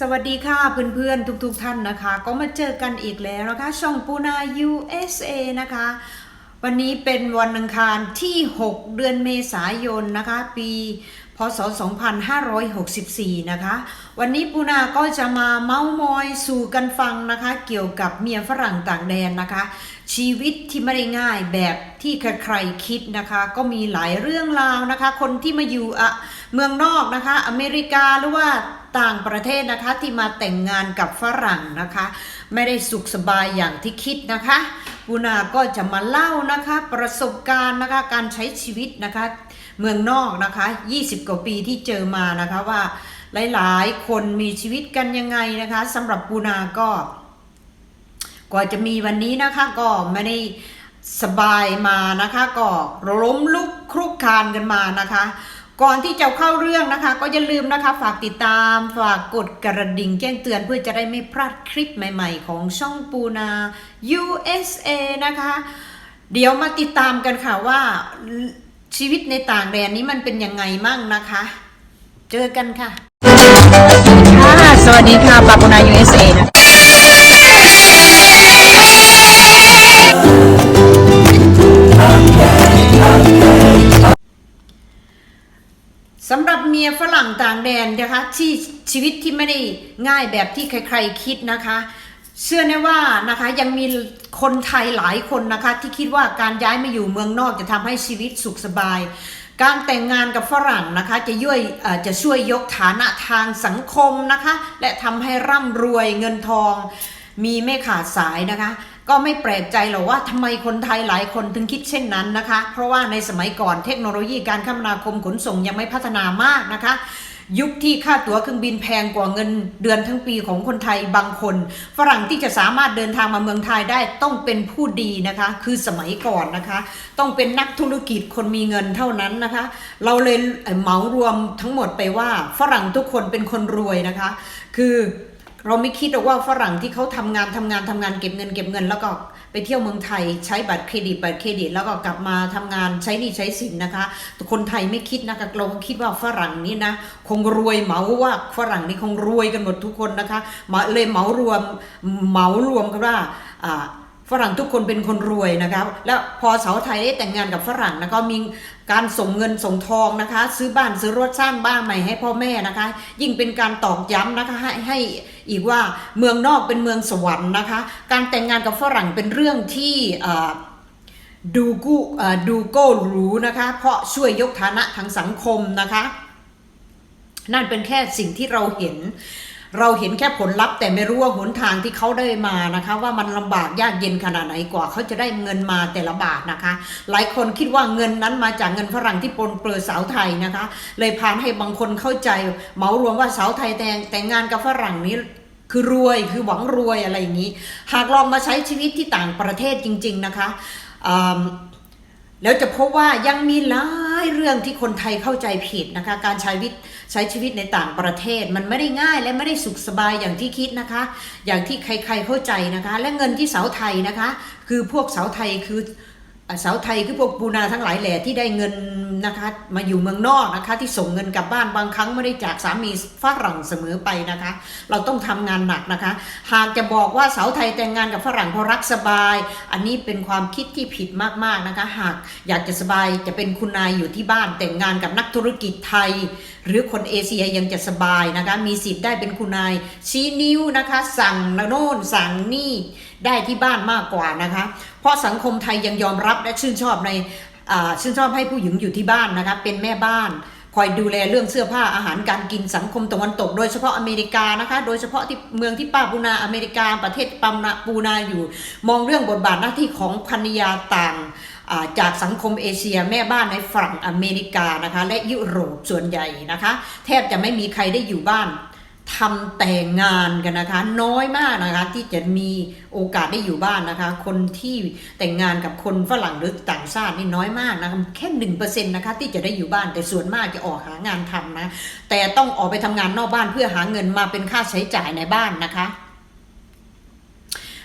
สวัสดีค่ะเพื่อนๆ ทุกๆท่านนะคะ ก็มาเจอกันอีกแล้วนะคะช่องปูนา USA นะคะ วันนี้เป็นวันอังคารที่ 6 เดือนเมษายนนะคะ ปี พศ 2564 นะคะ วันนี้ปูนาก็จะมาเม้ามอยสู่กันฟังนะคะ เกี่ยวกับเมียฝรั่งต่างแดนนะคะ ชีวิตที่ไม่ได้ง่ายแบบที่ใครๆคิดนะคะ ก็มีหลายเรื่องราวนะคะ คนที่มาอยู่อะเมืองนอกนะคะ อเมริกาหรือว่าต่างประเทศนะคะที่มาแต่งงานกับฝรั่งนะคะ ไม่ได้สุขสบายอย่างที่คิดนะคะปูนาก็จะมาเล่านะคะ ประสบการณ์นะคะการใช้ชีวิตนะคะ เมืองนอกนะคะ 20 กว่าปีที่เจอมานะคะว่าหลายๆ คนมีชีวิตกันยังไงนะคะสำหรับปูนาก็กว่าจะมีวันนี้นะคะก็ไม่ได้สบายมานะคะ ก็ล้มลุกคลุกคานกันมานะคะ ก่อนที่จะเข้าเรื่องนะคะ ก็อย่าลืมนะคะ ฝากติดตามฝากกดกระดิ่งแจ้งเตือนเพื่อจะได้ไม่พลาดคลิปใหม่ ๆ ของช่องปูนา USA นะคะ เดี๋ยวมาติดตามกันค่ะว่า ชีวิตในต่างแดนนี้มันเป็นยังไงมั่งนะคะ เจอกันค่ะค่ะสวัสดีค่ะปาปุนา USA นะสำหรับเมียฝรั่งต่างแดนนะคะที่ชีวิตที่ไม่ได้ง่ายแบบที่ใครๆคิดนะคะ เชื่อแน่ว่านะคะยังมีคนไทยหลายคนนะคะ ที่คิดว่าการย้ายมาอยู่เมืองนอกจะทำให้ชีวิตสุขสบาย การแต่งงานกับฝรั่งนะคะ จะย่วยจะช่วยยกฐานะทางสังคมนะคะ และทำให้ร่ำรวยเงินทอง มีไม่ขาดสายนะคะ ก็ไม่แปลกใจหรอกว่าทำไมคนไทยหลายคนถึงคิดเช่นนั้นนะคะ เพราะว่าในสมัยก่อนเทคโนโลยีการคมนาคมขนส่งยังไม่พัฒนามากนะคะ ยุคที่ค่าตั๋วเครื่องบินแพงกว่าเงินเดือนทั้งปีของคนไทยบางคน ฝรั่งที่จะสามารถเดินทางมาเมืองไทยได้ต้องเป็นผู้ดีนะคะ คือสมัยก่อนนะคะ ต้องเป็นนักธุรกิจคนมีเงินเท่านั้นนะคะ เราเลยเหมารวมทั้งหมดไปว่า ฝรั่งทุกคนเป็นคนรวยนะคะ คือเราไม่คิดหรอกว่าฝรั่งที่เขาทำงานทำงานทำงานเก็บเงินเก็บเงินแล้วก็ ไปเที่ยวเมืองไทยใช้บัตรเครดิตบัตรเครดิต แล้วก็กลับมาทำงานใช้หนี้ใช้สินนะคะแต่คนไทยไม่คิดนะคะเราคิดว่าฝรั่งนี่นะคงรวยเหมาว่าฝรั่งนี่คงรวยกันหมดทุกคนนะคะมาเลยเหมารวมเหมารวมกันว่าอ่า ฝรั่งทุกคนเป็นคนรวยนะครับแล้วพอสาวไทยได้แต่งงานกับฝรั่งนะก็มีการส่งเงินส่งทองนะคะ ซื้อบ้านซื้อรถสร้างบ้านใหม่ให้พ่อแม่นะคะ ยิ่งเป็นการตอกย้ำนะคะให้ให้อีกว่าเมืองนอกเป็นเมืองสวรรค์นะคะ การแต่งงานกับฝรั่งเป็นเรื่องที่ดูกูดูโก้หรูนะคะ เพราะช่วยยกฐานะทางสังคมนะคะ นั่นเป็นแค่สิ่งที่เราเห็น เราเห็นแค่ผลลัพธ์แต่ไม่รู้ว่าหนทางที่เขาได้มานะคะ ว่ามันลำบากยากเย็นขนาดไหนกว่าเขาจะได้เงินมาแต่ละบาทนะคะ หลายคนคิดว่าเงินนั้นมาจากเงินฝรั่งที่ปนเปื้อสาวไทยนะคะ เลยพานให้บางคนเข้าใจเหมารวมว่าสาวไทยแต่งแต่งงานกับฝรั่งนี้คือรวยคือหวังรวยอะไรอย่างนี้ หากลองมาใช้ชีวิตที่ต่างประเทศจริง ๆนะคะอ่า แล้วจะพบว่ายังมีหลายเรื่องที่คนไทยเข้าใจผิดนะคะ การใช้วิตใช้ชีวิตในต่างประเทศ มันไม่ได้ง่ายและไม่ได้สุขสบายอย่างที่คิดนะคะ อย่างที่ใครๆเข้าใจนะคะ และเงินที่สาวไทยนะคะ คือพวกสาวไทยคือ สาวไทยคือพวกปูนาทั้งหลายแหล่ที่ได้เงินนะคะมาอยู่เมืองนอกนะคะ ที่ส่งเงินกลับบ้านบางครั้งไม่ได้จากสามีฝรั่งเสมอไปนะคะ เราต้องทำงานหนักนะคะ หากจะบอกว่าสาวไทยแต่งงานกับฝรั่งเพราะรักสบาย อันนี้เป็นความคิดที่ผิดมากๆนะคะ หากอยากจะสบายจะเป็นคุณนายอยู่ที่บ้านแต่งงานกับนักธุรกิจไทย หรือคนเอเชียยังจะสบายนะคะ มีสิทธิ์ได้เป็นคุณนายชี้นิ้วนะคะ สั่งโน่นสั่งนี่ได้ที่บ้านมากกว่านะคะ เพราะสังคมไทยยังยอมรับและชื่นชอบในชื่นชอบให้ผู้หญิงอยู่ที่บ้านนะคะเป็นแม่บ้านคอยดูแลเรื่องเสื้อผ้าอาหารการกินสังคมตะวันตก โดยเฉพาะอเมริกานะคะ โดยเฉพาะที่เมืองที่ป้าปูนาอเมริกาประเทศปานาปูนาอยู่ มองเรื่องบทบาทหน้าที่ของภรรยาต่างจากสังคมเอเชียแม่บ้านในฝั่งอเมริกานะคะ และยุโรปส่วนใหญ่นะคะ แทบจะไม่มีใครได้อยู่บ้าน ทำแต่งงานกันนะคะ น้อยมากนะคะ ที่จะมีโอกาสได้อยู่บ้านนะคะ คนที่แต่งงานกับคนฝรั่งหรือต่างชาตินี่น้อยมากนะคะแค่หนึ่งเปอร์เซ็นต์นะคะที่จะได้อยู่บ้านแต่ส่วนมากจะออกหางานทำนะ แต่ต้องออกไปทำงานนอกบ้านเพื่อหาเงินมาเป็นค่าใช้จ่ายในบ้านนะคะ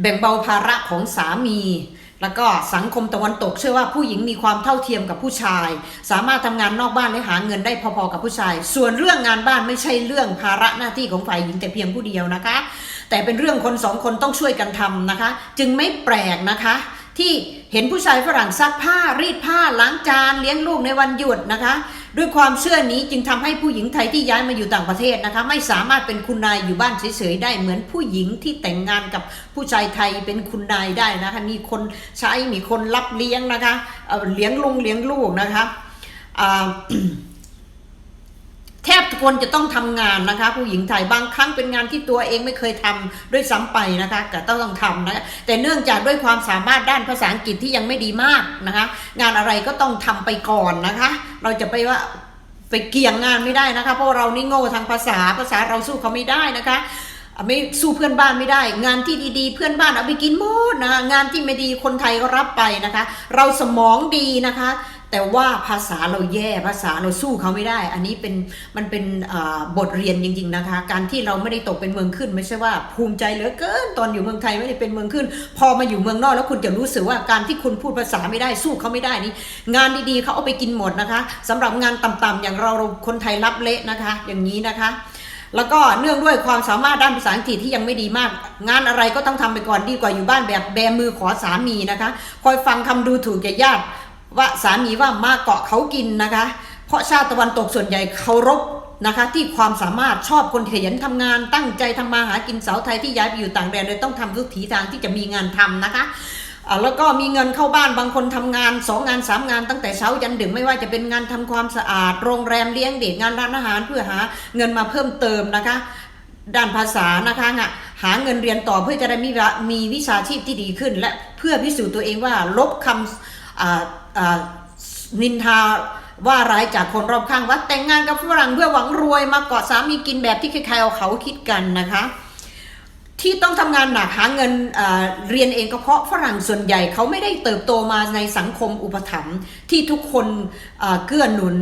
แบ่งเบาภาระของสามี แล้วก็สังคมตะวันตกเชื่อว่าผู้หญิงมีความเท่าเทียมกับผู้ชาย สามารถทำงานนอกบ้านและหาเงินได้พอๆกับผู้ชาย ส่วนเรื่องงานบ้านไม่ใช่เรื่องภาระหน้าที่ของฝ่ายหญิงแต่เพียงผู้เดียวนะคะ แต่เป็นเรื่องคนสองคนต้องช่วยกันทำนะคะ จึงไม่แปลกนะคะ ที่เห็นผู้ชายฝรั่งซักผ้ารีดผ้าล้างจานเลี้ยงลูกในวันหยุดนะคะ ด้วยความเชื่อนี้จึงทำให้ผู้หญิงไทยที่ย้ายมาอยู่ต่างประเทศนะคะ ไม่สามารถเป็นคุณนายอยู่บ้านเฉยๆได้เหมือนผู้หญิงที่แต่งงานกับผู้ชายไทยเป็นคุณนายได้นะคะ มีคนใช้มีคนรับเลี้ยงนะคะเเลี้ยงลุงเลี้ยงลูกนะคะอ่า แทบทุกคนจะต้องทำงานนะคะ ผู้หญิงไทยบางครั้งเป็นงานที่ตัวเองไม่เคยทำด้วยซ้ำไปนะคะแต่ต้องต้องทำนะคะแต่เนื่องจากด้วยความสามารถด้านภาษาอังกฤษที่ยังไม่ดีมากนะคะ งานอะไรก็ต้องทำไปก่อนนะคะ เราจะไปว่าไปเกี่ยงงานไม่ได้นะคะ เพราะเรานี่โง่ทางภาษาภาษาเราสู้เขาไม่ได้นะคะไม่สู้เพื่อนบ้านไม่ได้ งานที่ดีๆ เพื่อนบ้านเอาไปกินหมดนะงานที่ไม่ดีคนไทยก็รับไปนะคะ เราสมองดีนะคะ แต่ว่าภาษาเราแย่ภาษาเราสู้เขาไม่ได้ อันนี้เป็นมันเป็นบทเรียนจริง ๆนะคะ การที่เราไม่ได้ตกเป็นเมืองขึ้น ไม่ใช่ว่าภูมิใจเหลือเกินตอนอยู่เมืองไทยไม่ได้เป็นเมืองขึ้น พอมาอยู่เมืองนอกแล้วคุณจะรู้สึกว่าการที่คุณพูดภาษาไม่ได้สู้เขาไม่ได้นี่งานดีๆเขาเอาไปกินหมดนะคะสำหรับงานต่ำๆอย่างเราคนไทยรับเละนะคะ อย่างนี้นะคะแล้วก็เนื่องด้วยความสามารถด้านภาษาอังกฤษที่ยังไม่ดีมาก งานอะไรก็ต้องทำไปก่อนดีกว่าอยู่บ้านแบบแบมือขอสามีนะคะ คอยฟังคำดูถูกแก่ญาติ ว่าสามีว่ามาเกาะเขากินนะคะ เพราะชาติตะวันตกส่วนใหญ่เคารพนะคะที่ความสามารถชอบคนขยันทำงานตั้งใจทำมาหากินสาวไทยที่ย้ายไปอยู่ต่างแดนเลยต้องทำทุกถีทางที่จะมีงานทำนะคะแล้วก็มีเงินเข้าบ้านบางคนทำงานสองงานสามงานตั้งแต่เช้ายันดึกไม่ว่าจะเป็นงานทำความสะอาด โรงแรมเลี้ยงเด็กงานร้านอาหารเพื่อหาเงินมาเพิ่มเติมนะคะ ด้านภาษานะคะะหาเงินเรียนต่อเพื่อจะได้มีวะมีวิชาชีพที่ดีขึ้น และเพื่อพิสูจน์ตัวเองว่าลบคำ นินทาว่าร้ายจากคนรอบข้างว่าแต่งงานกับฝรั่งเพื่อหวังรวยมาเกาะสามีกินแบบที่ใครๆเอาเขาคิดกันนะคะ ที่ต้องทำงานหนักหาเงินเเรียนเองก็เพราะฝรั่งส่วนใหญ่เขาไม่ได้เติบโตมาในสังคมอุปถัมภ์ที่ทุกคนเอ่อเกื้อหนุน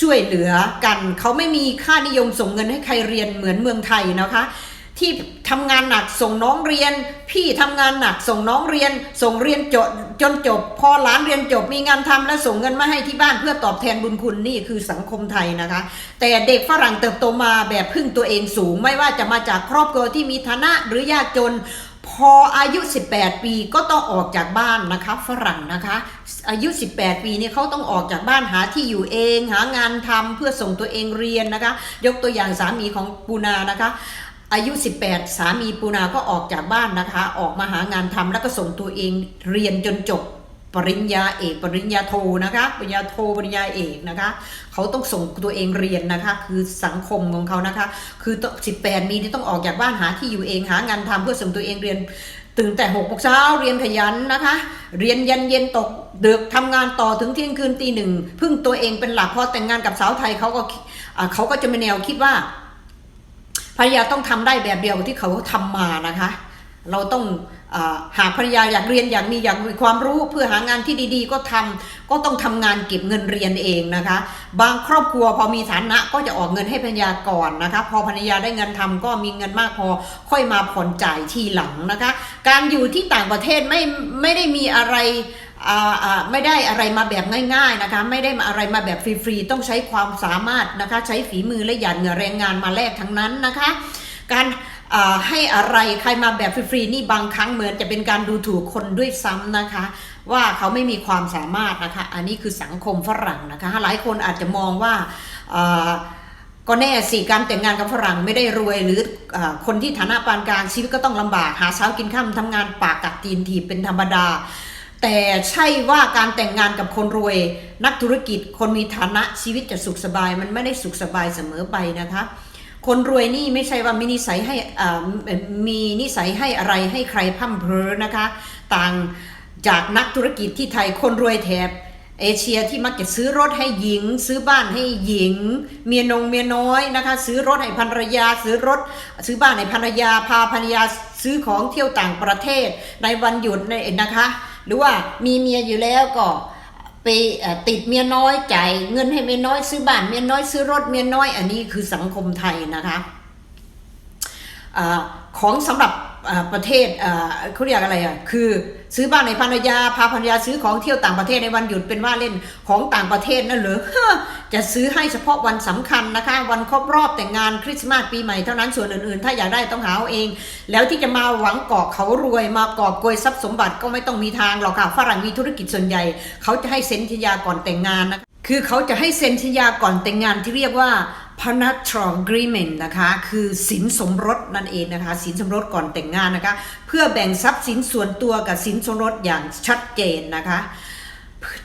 ช่วยเหลือกัน เขาไม่มีค่านิยมส่งเงินให้ใครเรียนเหมือนเมืองไทยนะคะ ที่ทำงานหนักส่งน้องเรียน พี่ทำงานหนักส่งน้องเรียน ส่งเรียนจบจนจบ พอหลานเรียนจบมีงานทำและส่งเงินมาให้ที่บ้านเพื่อตอบแทนบุญคุณนี่คือสังคมไทยนะคะ แต่เด็กฝรั่งเติบโตมาแบบพึ่งตัวเองสูง ไม่ว่าจะมาจากครอบครัวที่มีฐานะหรือยากจนพออายุ 18 ปีก็ต้องออกจากบ้านนะคะฝรั่งนะคะ อายุ 18 ปีเนี่ยเขาต้องออกจากบ้านหาที่อยู่เอง หางานทำเพื่อส่งตัวเองเรียนนะคะ ยกตัวอย่างสามีของปูนานะคะ อายุ 18 สามีปูนาก็ออกจากบ้านนะคะ ออกมาหางานทำแล้วก็ส่งตัวเองเรียนจนจบปริญญาเอก ปริญญาโทนะคะปริญญาโทปริญญาเอกนะคะ เขาต้องส่งตัวเองเรียนนะคะ คือสังคมของเขานะคะ คือต้อ18มีที่ต้องออกจากบ้านหาที่อยู่เองหางานทำเพื่อส่งตัวเองเรียนตื่นแต่หกโมงเช้าเรียนขยันนะคะ เรียนยันเย็นตกเดึกทำงานต่อถึงเที่ยงคืนตีหนึ่งพึ่งตัวเองเป็นหลักพอแต่งงานกับสาวไทยเขาก็เขาก็จะมีแนวคิดว่า ภรรยาต้องทำได้แบบเดียวที่เขาทำมานะคะ เราต้องอหากภรรยาอยากเรียนอยากมีอยากมีความรู้เพื่อหางานที่ดีๆ ก็ทำก็ต้องทำงานเก็บเงินเรียนเองนะคะ บางครอบครัวพอมีฐานะก็จะออกเงินให้ภรรยาก่อนนะคะ พอภรรยาได้เงินทำก็มีเงินมากพอค่อยมาผ่อนจ่ายทีหลังนะคะ การอยู่ที่ต่างประเทศไม่ไม่ได้มีอะไร ไม่ได้อะไรมาแบบง่ายๆนะคะ ไม่ได้มาอะไรมาแบบฟรีๆต้องใช้ความสามารถนะคะ ใช้ฝีมือและหยาดเหงื่อแรงงานมาแลกทั้งนั้นนะคะ การให้อะไรใครมาแบบฟรีๆนี่บางครั้งเหมือนจะเป็นการดูถูกคนด้วยซ้ำนะคะ ว่าเขาไม่มีความสามารถนะคะ อันนี้คือสังคมฝรั่งนะคะ หลายคนอาจจะมองว่าก็แน่สิการแต่งงานกับฝรั่งไม่ได้รวยหรืออคนที่ฐานะปานกลางชีวิตก็ต้องลำบากหาเช้ากินข้ามทำงานปากกัดตีนถีบเป็นธรรมดา แต่ใช่ว่าการแต่งงานกับคนรวย นักธุรกิจคนมีฐานะชีวิตจะสุขสบาย มันไม่ได้สุขสบายเสมอไปนะคะคนรวยนี่ไม่ใช่ว่ามีนิสัยให้มีนิสัยให้อะไรให้ใครพั่มเพอนะคะ ต่างจากนักธุรกิจที่ไทยคนรวยแถบเอเชียที่มักจะซื้อรถให้หญิง ซื้อบ้านให้หญิง เมียนงเมียน้อยนะคะ ซื้อรถให้ภรรยา ซื้อรถ ซื้อบ้านให้ภรรยาพาภรรยาซื้อของเที่ยวต่างประเทศในวันหยุดในนะคะ รือว่ามีเมียอยู่แล้วก็ไปติดเมียน้อยจ่ายเงินให้เมียน้อยซื้อบ้านเมียน้อยซื้อรถเมียน้อย อันนี้คือสังคมไทยนะคะอของสำหรับ ประเทศเขาเรียกอะไรอะคือซื้อบ้านในภรรยาพาภรรยาซื้อของเที่ยวต่างประเทศในวันหยุดเป็นว่าเล่นของต่างประเทศนั่นเหรอจะซื้อให้เฉพาะวันสำคัญนะคะ วันครบรอบแต่งงานคริสต์มาสปีใหม่เท่านั้นส่วนอื่นๆ ถ้าอยากได้ต้องหาเอาเอง แล้วที่จะมาหวังเกาะเขารวยมากอบโกยทรัพย์สมบัติก็ไม่ต้องมีทางหรอกค่ะฝรั่งมีธุรกิจส่วนใหญ่ เขาจะให้เซ็นสัญญาก่อนแต่งงานนะคะ คือเขาจะให้เซ็นสัญญาก่อนแต่งงานที่เรียกว่า prenuptial agreement นะคะ คือสินสมรสนั่นเองนะคะสินสมรสก่อนแต่งงานนะคะ เพื่อแบ่งทรัพย์สินส่วนตัวกับสินสมรสอย่างชัดเจนนะคะ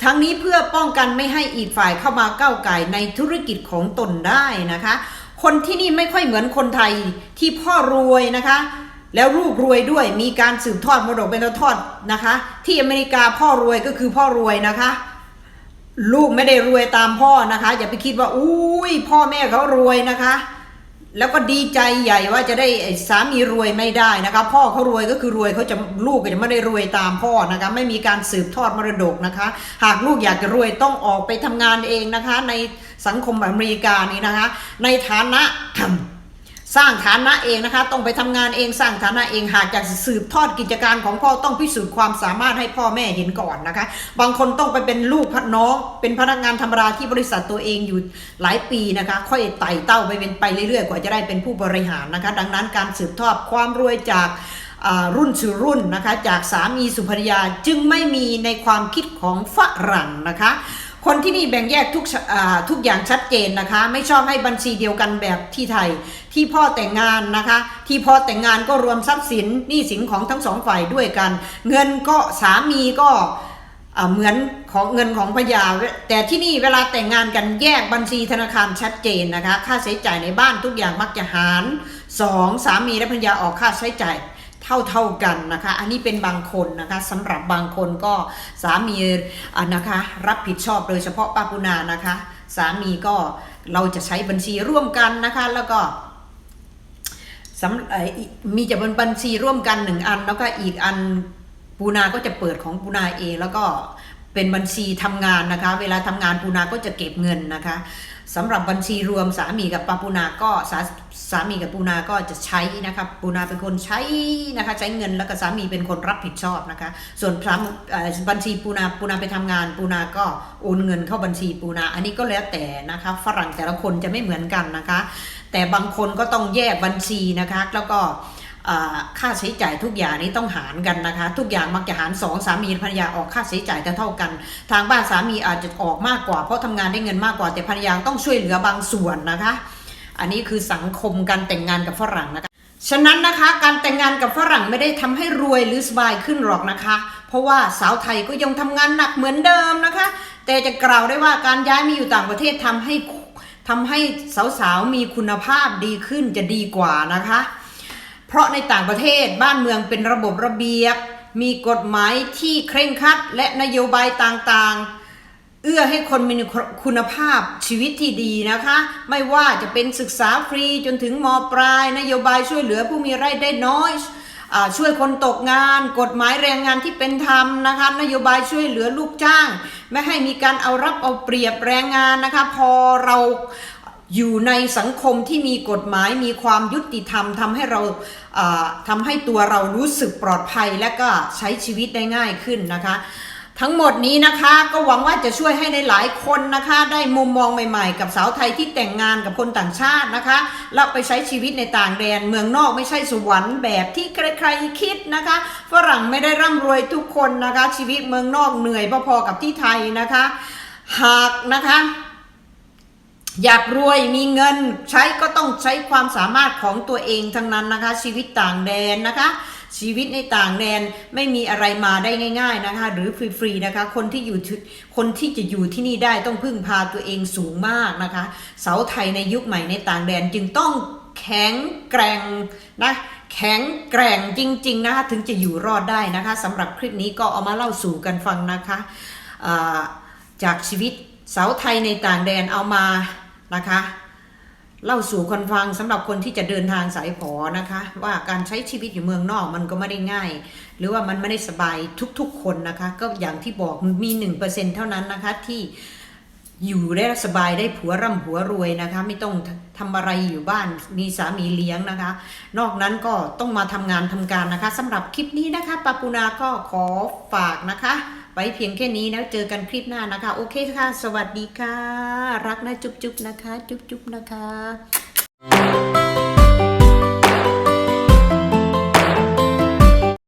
ทั้งนี้เพื่อป้องกันไม่ให้อีกฝ่ายเข้ามาก้าวไก่ในธุรกิจของตนได้นะคะ คนที่นี่ไม่ค่อยเหมือนคนไทยที่พ่อรวยนะคะ แล้วลูกรวยด้วยมีการสืบทอดมรดกเป็นทอดนะคะ ที่อเมริกาพ่อรวยก็คือพ่อรวยนะคะ ลูกไม่ได้รวยตามพ่อนะคะ อย่าไปคิดว่าอุ้ยพ่อแม่เขารวยนะคะ แล้วก็ดีใจใหญ่ว่าจะได้สามีรวยไม่ได้นะคะ พ่อเขารวยก็คือรวยเขาจะลูกก็จะไม่ได้รวยตามพ่อนะคะ ไม่มีการสืบทอดมรดกนะคะ หากลูกอยากจะรวยต้องออกไปทำงานเองนะคะ ในสังคมอเมริกานี้นะคะ ในฐานะ สร้างฐานะเองนะคะ ต้องไปทำงานเองสร้างฐานะเองหากอยากจะสืบทอดกิจการของพ่อต้องพิสูจน์ความสามารถให้พ่อแม่เห็นก่อนนะคะ บางคนต้องไปเป็นลูกพัดน้อง เป็นพนักงานธรรมดาที่บริษัทตัวเองอยู่หลายปีนะคะ ค่อยไต่เต้าไปเป็นไปเรื่อยๆ กว่าจะได้เป็นผู้บริหารนะคะ ดังนั้นการสืบทอดความรวยจากรุ่นสู่รุ่นนะคะ จากสามีสุภรรยาจึงไม่มีในความคิดของฝรั่งนะคะ คนที่นี่แบ่งแยกทุกทุกอย่างชัดเจนนะคะ ไม่ชอบให้บัญชีเดียวกันแบบที่ไทย ที่พ่อแต่งงานนะคะ ที่พ่อแต่งงานก็รวมทรัพย์สินหนี้สินของทั้งสองฝ่ายด้วยกัน เงินก็สามีก็เหมือนของเงินของภรรยาแต่ที่นี่เวลาแต่งงานกันแยกบัญชีธนาคารชัดเจนนะคะ ค่าใช้จ่ายในบ้านทุกอย่างมักจะหารสองสามีและภรรยาออกค่าใช้จ่าย เท่าเท่าๆกันนะคะ อันนี้เป็นบางคนนะคะสำหรับบางคนก็สามีะนะคะ รับผิดชอบโดยเฉพาะป้าปุนานะคะ สามีก็เราจะใช้บัญชีร่วมกันนะคะ แล้วก็สำเอ่ออีมีจะเป็นบัญชีร่วมกันหนึ่งอัน แล้วก็อีกอันปูนาก็จะเปิดของปูนาเองแล้วก็เป็นบัญชีทำงานนะคะ เวลาทำงานปูนาก็จะเก็บเงินนะคะ สำหรับบัญชีรวมสามีกับปาปูนาก็สาสามีกับปูนาก็จะใช้นะคะปูนาเป็นคนใช้นะคะใช้เงินแล้วก็สามีเป็นคนรับผิดชอบนะคะ ส่วนพระบัญชีปูนาปูนาไปทำงาน ปูนาก็โอนเงินเข้าบัญชีปูนา อันนี้ก็แล้วแต่นะคะฝรั่งแต่ละคนจะไม่เหมือนกันนะคะ แต่บางคนก็ต้องแยกบัญชีนะคะแล้วก็ ค่าใช้จ่ายทุกอย่างนี้ต้องหารกันนะคะ ทุกอย่างมักจะหารสองสามีภรรยาออกค่าใช้จ่ายจะเท่ากัน ทางบ้านสามีอาจจะออกมากกว่าเพราะทำงานได้เงินมากกว่าแต่ภรรยาต้องช่วยเหลือบางส่วนนะคะ อันนี้คือสังคมการแต่งงานกับฝรั่งนะคะฉะนั้นนะคะการแต่งงานกับฝรั่งไม่ได้ทำให้รวยหรือสบายขึ้นหรอกนะคะ เพราะว่าสาวไทยก็ยังทำงานหนักเหมือนเดิมนะคะ แต่จะกล่าวได้ว่าการย้ายมาอยู่ต่างประเทศทำให้ทำให้สาวๆมีคุณภาพดีขึ้นจะดีกว่านะคะ เพราะในต่างประเทศบ้านเมืองเป็นระบบระเบียบ มีกฎหมายที่เคร่งครัดและนโยบายต่างๆ เอื้อให้คนมีคุณภาพชีวิตที่ดีนะคะ ไม่ว่าจะเป็นศึกษาฟรีจนถึงมปลาย นโยบายช่วยเหลือผู้มีรายได้น้อยอช่วยคนตกงาน กฎหมายแรงงานที่เป็นธรรมนะคะ นโยบายช่วยเหลือลูกจ้าง ไม่ให้มีการเอารับเอาเปรียบแรงงานนะคะ พอเรา อยู่ในสังคมที่มีกฎหมายมีความยุติธรรมทำให้เราทำให้ตัวเรารู้สึกปลอดภัยและก็ใช้ชีวิตได้ง่ายขึ้นนะคะ ทั้งหมดนี้นะคะก็หวังว่าจะช่วยให้ในหลายคนนะคะ ได้มุมมองใหม่ๆ กับสาวไทยที่แต่งงานกับคนต่างชาตินะคะแล้วไปใช้ชีวิตในต่างแดนเมืองนอกไม่ใช่สวรรค์แบบที่ใครๆคิดนะคะฝรั่งไม่ได้ร่ำรวยทุกคนนะคะ ชีวิตเมืองนอกเหนื่อยพอๆกับที่ไทยนะคะ หากนะคะ อยากรวยมีเงินใช้ก็ต้องใช้ความสามารถของตัวเองทั้งนั้นนะคะ ชีวิตต่างแดนนะคะ ชีวิตในต่างแดนไม่มีอะไรมาได้ง่าย ๆนะคะ หรือฟรีๆนะคะ คนที่อยู่คนที่จะอยู่ที่นี่ได้ต้องพึ่งพาตัวเองสูงมากนะคะ เสาวไทยในยุคใหม่ในต่างแดนจึงต้องแข็งแกร่งนะแข็งแกร่งจริง ๆ นะคะถึงจะอยู่รอดได้นะคะสำหรับคลิปนี้ก็เอามาเล่าสู่กันฟังนะคะาจากชีวิตสาวไทยในต่างแดนเอามา นะคะ เล่าสู่คนฟังสำหรับคนที่จะเดินทางสายฝอนะคะ ว่าการใช้ชีวิตอยู่เมืองนอกมันก็ไม่ได้ง่าย หรือว่ามันไม่ได้สบายทุกๆคนนะคะ ก็อย่างที่บอกมี 1%เท่านั้นนะคะที่อยู่ได้สบายได้ผัวร่ำผัวรวยนะคะ ไม่ต้องทำอะไรอยู่บ้านมีสามีเลี้ยงนะคะ นอกนั้นก็ต้องมาทำงานทำการนะคะสำหรับคลิปนี้นะคะปาปูนาก็ขอฝากนะคะ ไว้เพียงแค่นี้นะเจอกันคลิปหน้านะคะ โอเคค่ะ สวัสดีค่ะ รักนะจุ๊บๆนะคะ จุ๊บๆนะคะ